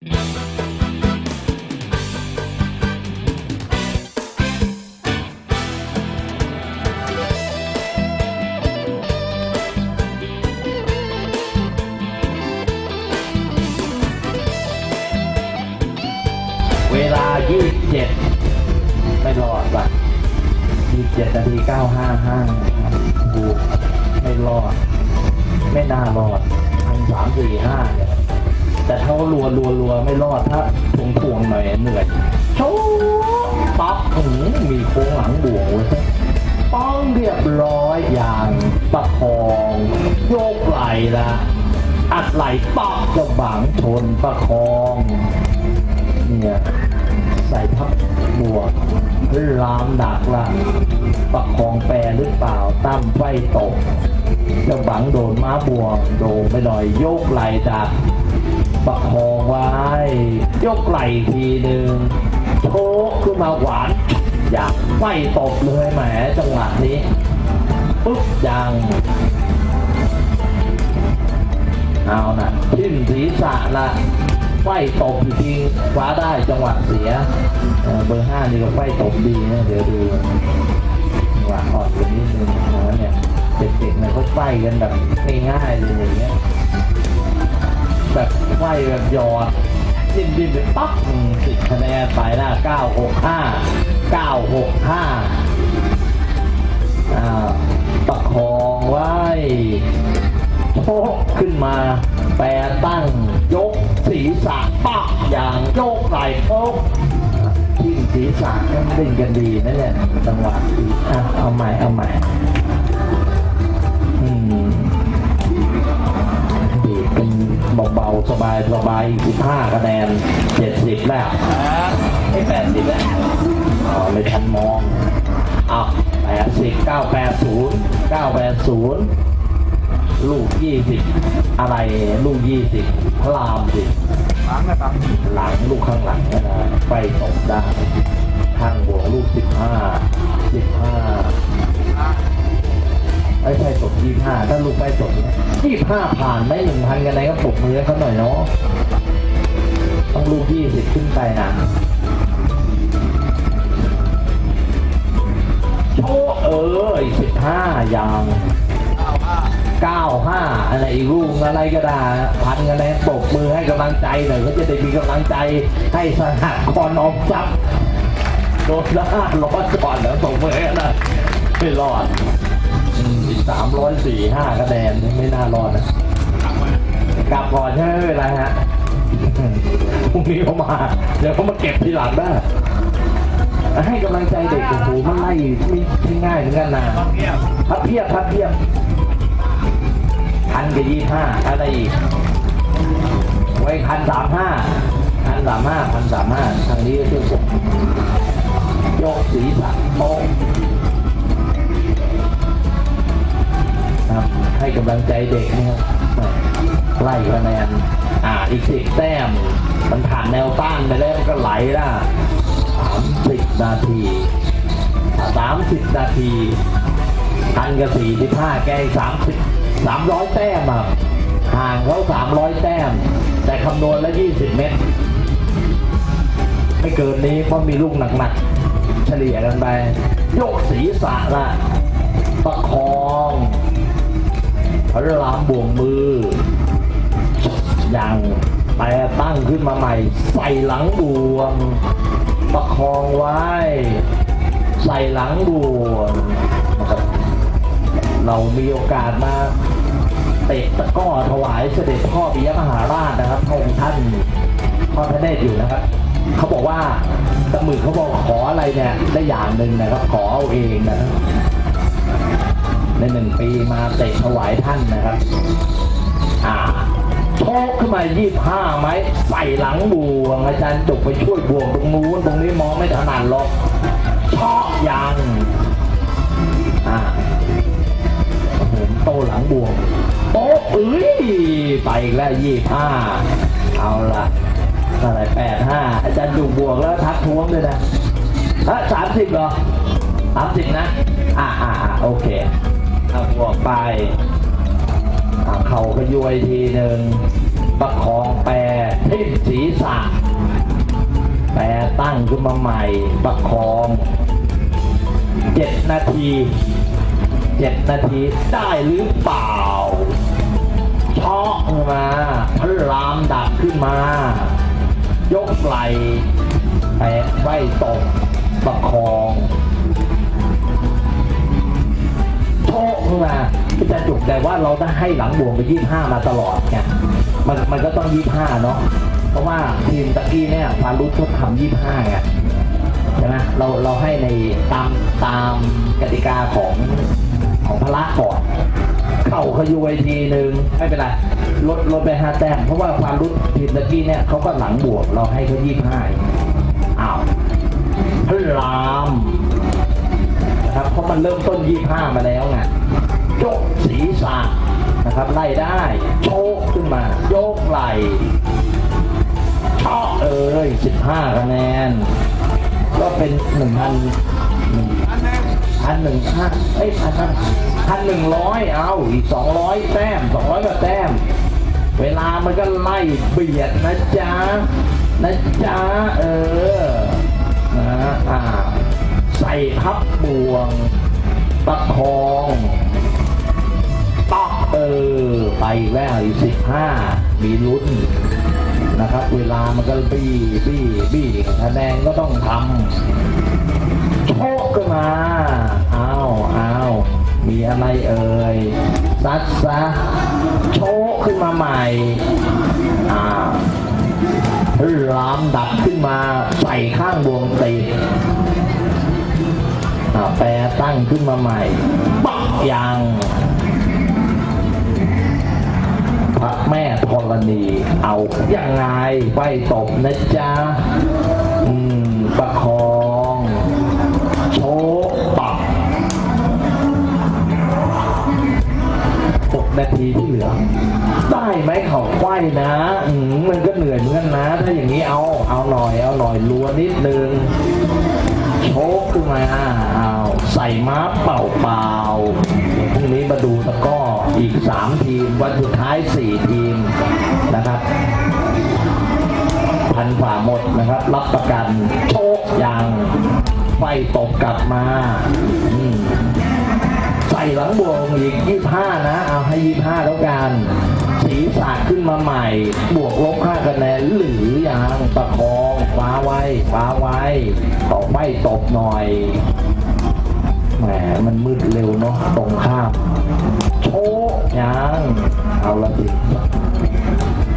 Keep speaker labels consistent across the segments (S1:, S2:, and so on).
S1: เวลา 27 ไม่รอดว่ะ27นาที955ดูไม่รอด ไม่น่ารอดพันสามสี่ห้าเนี่ย แต่ถ้ารัวรัวรัวไม่รอดถ้าทวงทวงหน่อยเหนื่อยโชว์ป๊อื้อหือมีโค้งหลังบวกเว้ยป้องเรียบร้อยอย่างประคองโยกไหลละอัดไหลปักกระบังชนประคองเนี่ยใส่พับบวกรามดักละประคองแปรหรือเปล่าตั้มไฟตกเจ้าบังโดนม้าบวกโดนไปหน่อยโยกไหลดัก ประคองไว้ ยกไหลทีหนึ่งโชกขึ้นมาหวาน อยากไฟตกเลยแหมจังหวะนี้ปุ๊บยังเอานะทิ่มศีรษะละไฟตบจริงๆคว้าได้จังหวะเสีย เบอร์ห้านี่ก็ไฟตบดีนะเดี๋ยวดูจังหวะอ่อนกว่านิดนึงนะเนี่ยเด็กๆเนี่ยเขาไฟกันแบบง่ายๆเลยอย่างเงี้ย แบบไฟแบบยอดดิ้นดิ้นไปปั๊บสิบคะแนนไปละเก้าหกห้าเก้าหกห้าอ่าประคองไว้โชกขึ้นมา แปรตั้งยกศีรษะปักอย่างโยกไหล่โป๊กที่ศีรษะเล่นกันดีนะเนี่ยจังหวะดีอะเอาใหม่เอาใหม่ เบาๆ สบายสบายสิบห้าคะแนนเจ็ดสิบแล้วไอ้แปดสิบแล้วอ๋อไม่ทันมองอ้าวแปดสิบเก้าแปดศูนย์เก้าแปดศูนย์ลูกยี่สิบอะไรลูกยี่สิบพระรามสิห
S2: ล้างนะครับ
S1: หลังลูกข้างหลังนะไฟตกได้ข้างบวกลูกสิบห้าสิบห้า ไม่ใช่ตกยี่ห้าถ้าลูกไม่ตกยี่ห้าผ่านได้หนึ่งพันกันไหนก็ปรบมือเขาหน่อยเนาะต้องลูกยี่สิบขึ้นไปนะโชเออสิบห้าอย่าง
S2: เอาผ้า
S1: 95อะไรอีกลูกอะไรก็ได้พันกันเลยปรบมือให้กำลังใจหน่อยก็จะได้มีกำลังใจให้สหกรณ์ออมทรัพย์โดนละห้าร้อยก่อนแล้วส่งมือนะไม่รอด สามร้อยสี่ห้าคะแนนไม่น่ารอดนะ
S2: กลับก่
S1: อนใช่ไหมไม่เป็นไรฮะพรุ่งนี้เขามา เดี๋ยวเขามาเก็บทีหลังได้ให้กำลังใจเด็กโอ้โหมันไล่ไม่ไม่ง่ายเหมือนกันนะพับเพียบพับเพียบพันกับยี่ห้าอะไรอีกไว้พันสามห้าพันสามห้าพันสามห้าทางนี้ก็ช่วยผมยกศีรษะโต๊ะ ให้กำลังใจเด็กนะครับไล่คะแนนอ่าอีกสิบแต้ม มันผ่านแนวต้านไปแล้วมันก็ไหลละสามสิบนาทีสามสิบนาทีพันกับสี่สิบห้าแกสามสิบสามร้อยแต้มอะห่างเขาสามร้อยแต้ม แต่คำนวณแล้วยี่สิบเมตร ไม่เกินนี้เพราะมีลูกหนักๆ เฉลี่ยกันไป ยกศีรษะละประคอง พระรามบ่วงมือ อย่างแต่ตั้งขึ้นมาใหม่ ใส่หลังบ่วง ประคองไว้ ใส่หลังบ่วงนะครับเรามีโอกาสมาเตะตะก้อถวายเสด็จพ่อปิยมหาราชนะครับพระองค์ท่านพ่อพระเนตรอยู่นะครับ เขาบอกว่าตะหมึกเขาบอกขออะไรเนี่ยได้อย่างหนึ่งนะครับ ขอเอาเองนะ ในหนึ่งปีมาเตะถวายท่านนะครับ อ่าโชกขึ้นมายี่ห้าไหมใส่หลังบวงอาจารย์จุกไปช่วยบวงตรงนู้นตรงนี้มองไม่ถนัดหรอกชาะยังอ่าโอ้โหโตหลังบวงโป๊ะเอ้ยไปอีกแล้วยี่ห้าเอาละอะไรแปดห้าอาจารย์อยู่บวกแล้วทักท้วงด้วยนะฮะสามสิบเหรอสามสิบนะ อ่าอ่าอ่าโอเค เอาบวไปเข่าขยวยทีหนึ่งประคองแปรทิ่มศีรษะ แปรตั้งขึ้นมาใหม่ ประคองเจ็ดนาทีเจ็ดนาทีได้หรือเปล่าช็อกมาพระรามดักขึ้นมา ยกไหล่แปะไว้ตกประคอง ขึ้นมาพี่จะจุกแต่ว่าเราได้ให้หลังบวงไปยี่ห้ามาตลอดไงมันมันก็ต้องยี่ห้าเนาะเพราะว่าทีมตะกี้เนี่ยฟารุสเขาทำยี่ห้าไงใช่ไหมเราเราให้ในตามตามกติกาของของพละก่อนเข่าขยุยทีหนึ่งไม่เป็นไรลดลดไปห้าแต้มเพราะว่าฟามรุสทีมตะกี้เนี่ยเขาก็หลังบวกเราให้เขายี่ห้าอ้าวพระรามนะครับเพราะมันเริ่มต้น25มาแล้วไง ยกศีรษะนะครับไล่ได้โชกขึ้นมา โยกไหล่ชาะเอ้ย 15คะแนน ก็เป็น1,000
S2: อันหนึ่ง
S1: พันหนึ่งพันเอ้ยพันพันหนึ่งร้อยเอาอีกสองร้อยแต้มสองร้อยกว่าแต้ม เวลามันก็ไล่เบียดนะจ๊ะ นะจ๊ะ เออนะอ่าใส่พับบวง ประคอง เออ ไปแล้วอีกสิบห้ามีลุ้นนะครับ เวลามันก็บี้บี้บี้คะแนนก็ต้องทำโชกขึ้นมาอ้าวอ้าวมีอะไรเอ่ยซัดซะโชกขึ้นมาใหม่อ่าวรามดับขึ้นมาใส่ข้างวงติดอ่าแปรตั้งขึ้นมาใหม่ปักยัง พระแม่ธรณีเอายังไงไปตบนะจ๊ะอืมประคองโชกปักหกนาทีที่เหลือได้ไหมเขาไขว้นะอืมมันก็เหนื่อยเหมือนกันนะ ถ้าอย่างนี้เอาเอาหน่อยเอาหน่อยรัวนิดนึงโชกขึ้นมาเอาใส่ม้าเป่าเปล่า อีก 3 ทีม วันสุดท้าย 4 ทีมนะครับพันฝ่าหมดนะครับ รับประกันโชคยังไฟตกกลับมาใส่หลังบวงอีกยี่ห้านะ เอาให้ยี่ห้าแล้วกันศีรษะขึ้นมาใหม่ บวกลบห้าคะแนนหรือยังประคองฟ้าไว้ฟ้าไว้ต่อไม่ตกหน่อยแหมมันมืดเร็วเนาะตรงข้าม โชคยังเอาละสิ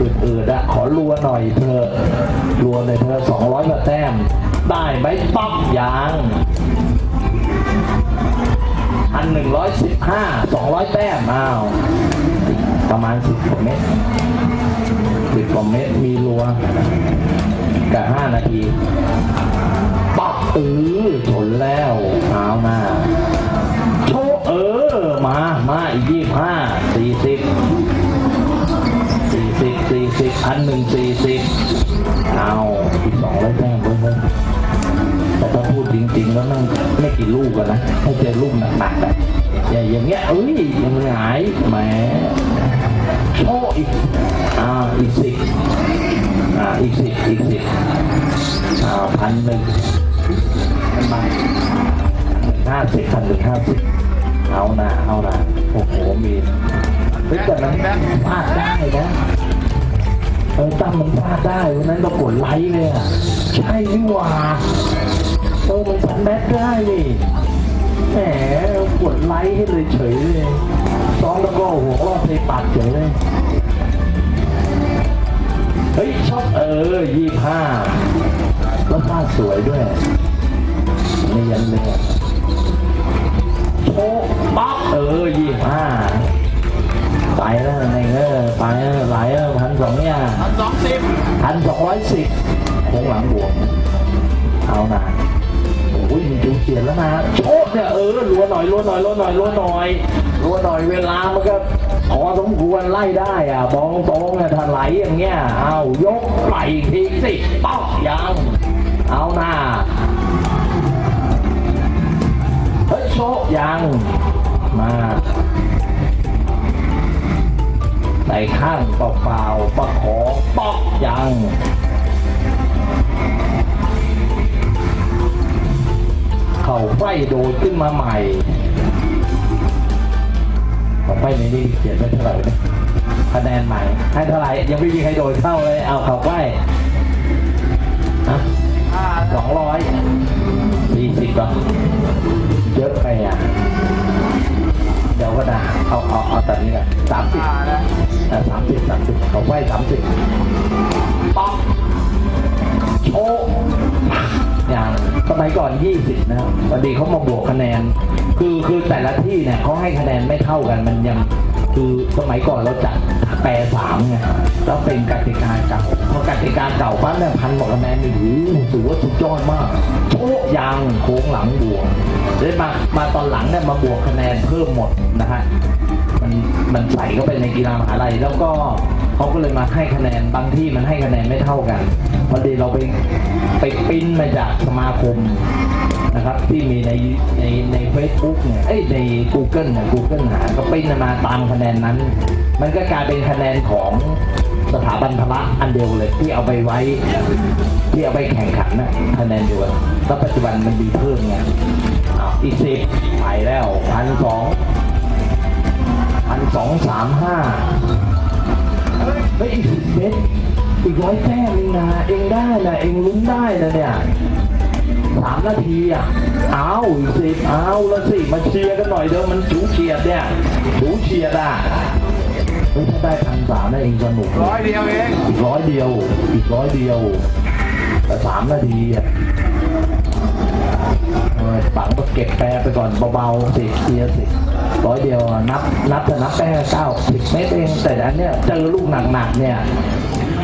S1: อื่นๆอะขอรัวหน่อยเธอรัวหน่อยเธอสองร้อยกว่าแต้ม ได้ไหมป๊อกยางอันหนึ่งร้อยสิบห้าสองร้อยแต้มอ้าวประมาณสิบกว่าเมตรสิบกว่าเมตรมีรัวกับห้านาทีป๊อกเออชนแล้วเอาหนาว์เออ มามาอีกยี่ห้าสี่สิบสี่สิบสี่สิบพันหนึ่งสี่สิบเอาอีกสองร้อยแต้มเพิ่มแต่ถ้าพูดจริงๆแล้วนั่งไม่กี่ลูกอะนะให้เจอลูกหนักๆอะอย่าอย่างเงี้ยเอ้ยยังหงายแหมโชว์อีกอ่าอีกสิบอ่าอีกสิบอีกสิบอ่าพันหนึ่งพันบาห้าสิบพันหนึ่งห้าสิบ เอานะเอานะโอ้โหมีเฮ้ยแต่มันพลาดได้นะเออตั้มมันพลาดได้วันนั้นเรากดไลค์เลยอะใช่นี่หว่าเออมันสันแบทได้นี่แหมกดไลค์ให้เลยเฉยเลยซ้อมแล้วก็หัวเราเพลงปัดเฉยเลยเฮ้ยชอบเออยี่ห้าแล้วผ้าสวยด้วยเนียนเลย โชว์ปั๊บเออยี่ห้าไปแล้วไงเออไปแล้วไหลแล้วพันสองเนี่ย
S2: อันสองสิบ
S1: พันสองร้อยสิบโค้งหลังบวกเอานะโอ้ยมีจูเฉียดแล้วนะโชคเนี่ยเออรัวหน่อยรัวหน่อยรัวหน่อยรัวหน่อยรัวหน่อยเวลามันก็พอสมควรไล่ได้อะบองตรงเนี่ยถ้าไหลอย่างเงี้ยเอายกไหลอีกทีสิป๊อกยังเอาหน้า โชคยังมาใส่ข้างเปล่าๆประคอปอกยังเข่าไฟโดดขึ้นมาใหม่เข่าไฟในนี้เขียนไว้เท่าไหร่คะแนนใหม่ ให้เท่าไหร่ยังไม่มีใครโดดเข้าเลย เอาเข่าไฟฮะสองร้อยสี่สิบอะ เยอะไปอะ เดี๋ยวก็ได้เอาเอาเอาแต่นี้แหละสามสิบ
S2: ห้านะ
S1: สามสิบสามสิบเขาไหวสามสิบป๊อกโชว์อย่างสมัยก่อนยี่สิบนะครับวันดีเขามาบวกคะแนน คือคือแต่ละที่เนี่ยเขาให้คะแนนไม่เท่ากันมันยัง คือสมัยก่อนเราจัดแปรสามไงแล้วเป็นกติกาเก่าพอกติกาเก่าปั๊บเนี่ยพันบอกคะแนนนี่หูถือว่าสุดยอดมากโชะยังโค้งหลังบวกเลยมามาตอนหลังเนี่ยมาบวกคะแนนเพิ่มหมดนะฮะมันมันใส่เข้าไปในกีฬามหาลัยแล้วก็เขาก็เลยมาให้คะแนนบางที่มันให้คะแนนไม่เท่ากันพอดีเราไปไปปิ้นมาจากสมาคม นะครับที่มีในในในเฟซบุ๊กเนี่ยเอ้ยใน Google เนี่ย Google หาก็ปิ้นมาตามคะแนนนั้น มันก็กลายเป็นคะแนนของสถาบันพละอันเดียวเลยที่เอาไปไว้ที่เอาไปแข่งขันนะคะแนนเดียวกันแล้วปัจจุบันมันมีเพิ่มไงอีกสิบไปแล้วพันสองพันสองสามห้าเฮ้ยอีกสิบเมตอีกร้อยแต้มเองนะเองได้นะเองลุ้นได้นะเนี่ย สามนาทีอะเอาอีกสิบเอาละสิมาเชียร์กันหน่อยเดี๋ยวมันถูเฉียดเนี่ยถูเฉียดอะเฮ้ยถ้าได้พันสามนะเองสนุก
S2: ร้อยเดียวเอง
S1: อีกร้อยเดียวอีกร้อยเดียวแต่สามนาทีอะเออปังก็เก็บแปรไปก่อนเบาๆสิเชียร์สิร้อยเดียวอะนับนับจะนับแป้เก้าสิบเมตรเองแต่อันเนี้ยเจอลูกหนักๆเนี่ย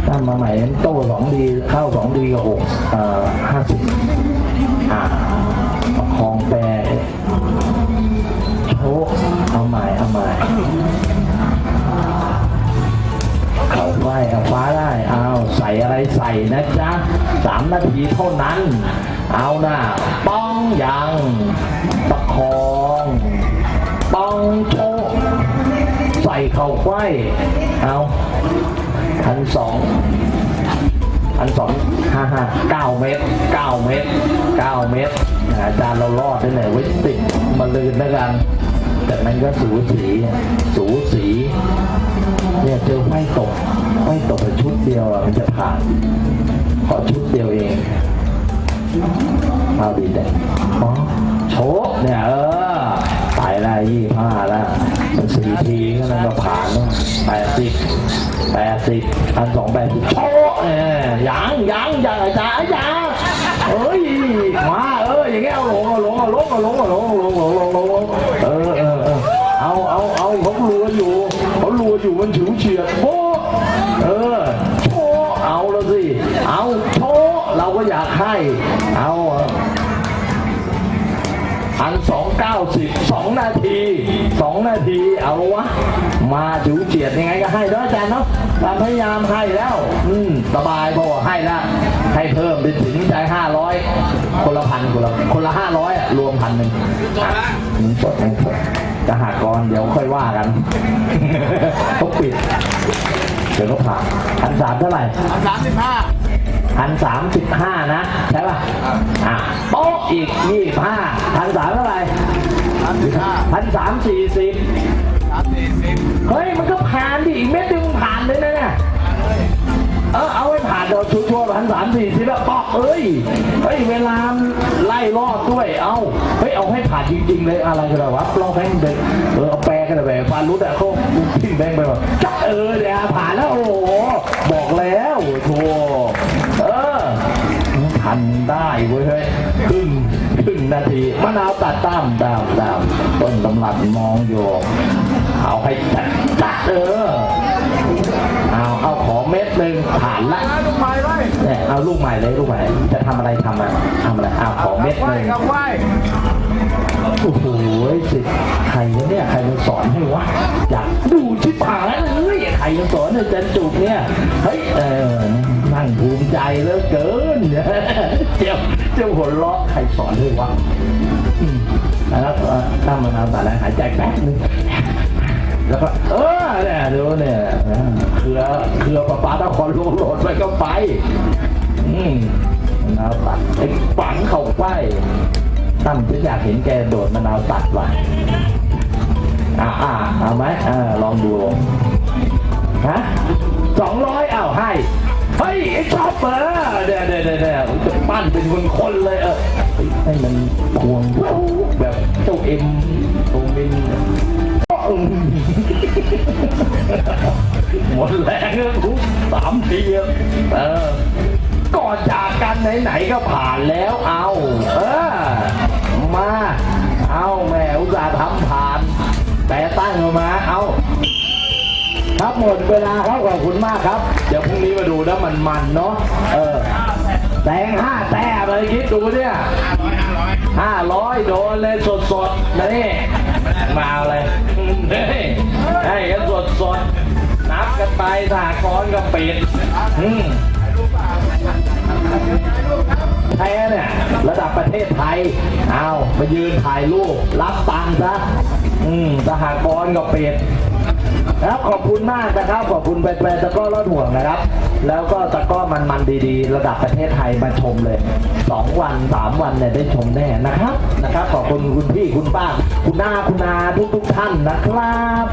S1: ตั้งมาใหม่โต้สองดีเข้าสองดีกับหกเอ่อห้าสิบ โชว์เอาใหม่เอาใหม่เขาไหวเอาฟ้าได้เอาใส่อะไรใส่นะจ๊ะสามนาทีเท่านั้น เอาหน้าป้องยังประคองป้องโชใส่เข่าไขว้เอาพันสองพันสองห้าห้าเก้าเมตรเก้าเมตรเก้าเมตร อาจารย์เรารอดได้ไหนไว้ติดมาลืนแล้วกัน แต่มันก็สูสี สูสี เนี่ยเจอไฟตกไฟตกไปชุดเดียวอะมันจะผ่าน ขอชุดเดียวเองเอาดีแต่อ๋อโชกเนี่ยเออไปละยี่ห้าละมันสี่ทีก็นั่นก็ผ่านแล้วแปดสิบแปดสิบพันสองแปดสิบโชกเนี่ยยังยังยังอาจารย์ยัง เอาลงเอาลงเอาลงเอาลงเอาลงเอาลงเอาลงเออเออเออเอาเอาเอาเขารัวอยู่เขารัวอยู่มันฉิวเฉียดโอเออโชเอาแล้วสิเอาโชเราก็อยากให้เอาพันสองเก้าสิบสองนาทีสองนาทีเอาวะ มาจิวเฉียดยังไงก็ให้ด้วยอาจารย์เนาะตาพยายามให้แล้ว อืมสบายพอให้แล้ว ให้เพิ่มเป็นถึงใจห้าร้อยคนละพันคนละคนละห้าร้อยอะรวมพันหนึ่ง
S2: จบละ
S1: อืมจดไม่จดจะหากรเดี๋ยวค่อยว่ากันต้องปิด เดี๋ยวก็ผ่านพันสามเท่าไหร่
S2: อันสามสิบห้า
S1: พันสามสิบห้านะ ใช่ป่ะ อะโต๊ะอีกยี่ห้าพันสามเท่าไหร่
S2: สามสิบห้า
S1: พันสามสี่สิบ
S2: สามสี่สิบ
S1: เฮ้ย มันก็ผ่านดิอีกเม็ดนึงผ่านเลยนะเนี่ย เออเอาไว้ผ่านเราชัวร์พันสามสี่สิบแล้วปอกเอ้ยเฮ้ยเวลาไล่รอดด้วยเอาเฮ้ยเอาให้ผ่านจริงๆเลยอะไรกันวะเราแม่งเด็กเออเอาแปลกันแบบฟารุดอะเขาทิ้งแบงไปแบบจักเออเดี๋ยวผ่านแล้วโอ้โหบอกแล้วโธ่เออทันได้เว้ยเฮ้ยครึ่งครึ่งนาทีมะนาวตัดตามตามตามต้นตำรับมองอยู่เอาให้จัดจัดเออ เอาเอาขอเม็ดหนึ่งผ่านละ
S2: ลูกไม้ไว้
S1: เนี่ยเอาลูกใหม่เลยลูกใหม่จะทำอะไรทำอะทำอะไรเอาขอเม็ด
S2: ไห
S1: ห
S2: ว้
S1: นึ่ง
S2: กับไหว้
S1: โอ้โหสิใครวะเนี่ยใครมันสอนให้วะอยากดูชิบหายเลยใครมันสอนอาจารย์จุกเนี่ยเฮ้ยเออนั่งภูมิใจเหลือเกินเจ้าเจ้าหัวเราะใครสอนให้วะอืมแล้วเอ่อตั้งมานานแต่แล้วหายใจแป๊บนึง แล้วก็เออเนี่ยดูเนี่ยเครือเครือประปานครหลงโหลดไปก็ไป อืมะนาวตัดไอ้ฝังเข้าไปตั้มฉันอยากเห็นแกโดดมะนาวตัดว่ะอ่าอ่าเอาไหมอ่าลองดูฮะสองร้อยเอาให้เฮ้ยไอ้ชอบเออเดี๋ยวเดี๋ยวเดี๋ยวจะปั้นเป็นคนคนเลยเออเฮ้ยให้มันควง ๆก็ผ่านแล้วเอา เออ มา เอาแม่อุตส่าห์ทำผ่าน แต่ตั้งมาเอาครับหมดเวลาครับขอบคุณมากครับ เดี๋ยวพรุ่งนี้มาดูนะมันมันเนาะเออแตงห้าแต้มเลยคิดดูเนี่ยห้าร้อยโดนเลยสดสดนี่มาเลยเฮ้ยให้กันสดสดนับกันไปสากรณ์ก็ปิดอืม แพ้เนี่ยระดับประเทศไทยเอามายืนถ่ายรูปรับตังค์ซะอืมสหกรณ์ก็ปิดครับขอบคุณมากนะครับ ขอบคุณแฟนๆตะก้อรอดห่วงนะครับ แล้วก็ตะก้อมันๆดีๆ ระดับประเทศไทยมาชมเลยสองวันสามวันเนี่ยได้ชมแน่นะครับนะครับ ขอบคุณคุณพี่คุณป้า คุณน้าคุณนาทุกๆท่านนะครับ